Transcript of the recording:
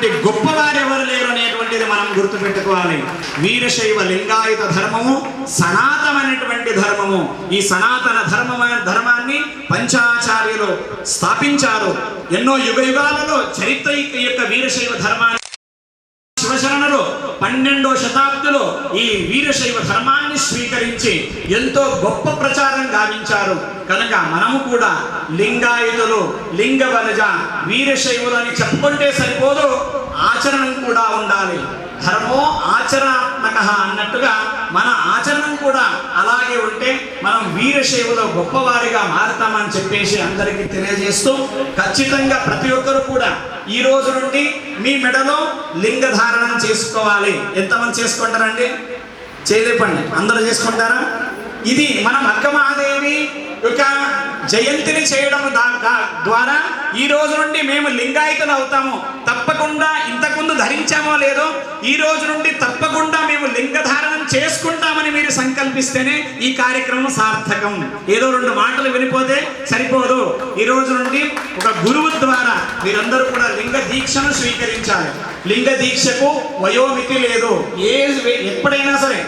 అటువంటి గొప్పవారు ఎవరు లేరు అనేటువంటిది మనం గుర్తుపెట్టుకోవాలి. వీరశైవ లింగాయుత ధర్మము సనాతనమైనటువంటి ధర్మము. ఈ సనాతన ధర్మ ధర్మాన్ని పంచాచార్యులు స్థాపించారు. ఎన్నో యుగ యుగాలలో చరిత్ర యొక్క వీరశైవ ధర్మాన్ని శివశరణులు పన్నెండో శతాబ్దిలో ఈ వీరశైవ ధర్మాన్ని స్వీకరించి ఎంతో గొప్ప ప్రచారం గావించారు. కనుక మనము కూడా లింగాయుతులు లింగ వనజ వీరశైవులు అని చెప్పుకుంటే సరిపోదు. ఆచరణం కూడా ఉండాలి. ధర్మో ఆచరణాత్మక అన్నట్టుగా మన ఆచరణం కూడా అలాగే ఉంటే మనం వీరశైవులో గొప్పవారిగా మారతామని చెప్పేసి అందరికీ తెలియజేస్తూ ఖచ్చితంగా ప్రతి ఒక్కరు కూడా ఈ రోజు నుండి మీ మెడలో లింగ ధారణం చేసుకోవాలి. ఎంతమంది చేసుకుంటారండి? చేయలేపండి. అందరూ చేసుకుంటారా? ఇది మన అక్క యొక్క జయంతిని చేయడం దా- ద్వారా ఈ రోజు నుండి మేము లింగాయతులు అవుతాము. తప్ప ఈ రోజు నుండి తప్పకుండా మేము లింగధారణం చేసుకుంటామని మీరు సంకల్పిస్తేనే ఈ కార్యక్రమం సార్థకం. ఏదో రెండు మాటలు వినిపోతే సరిపోదు. ఈ రోజు నుండి ఒక గురువు ద్వారా మీరందరూ కూడా లింగ దీక్షను స్వీకరించాలి. లింగ దీక్షకు వయోమితి లేదు. ఏ ఎప్పుడైనా సరే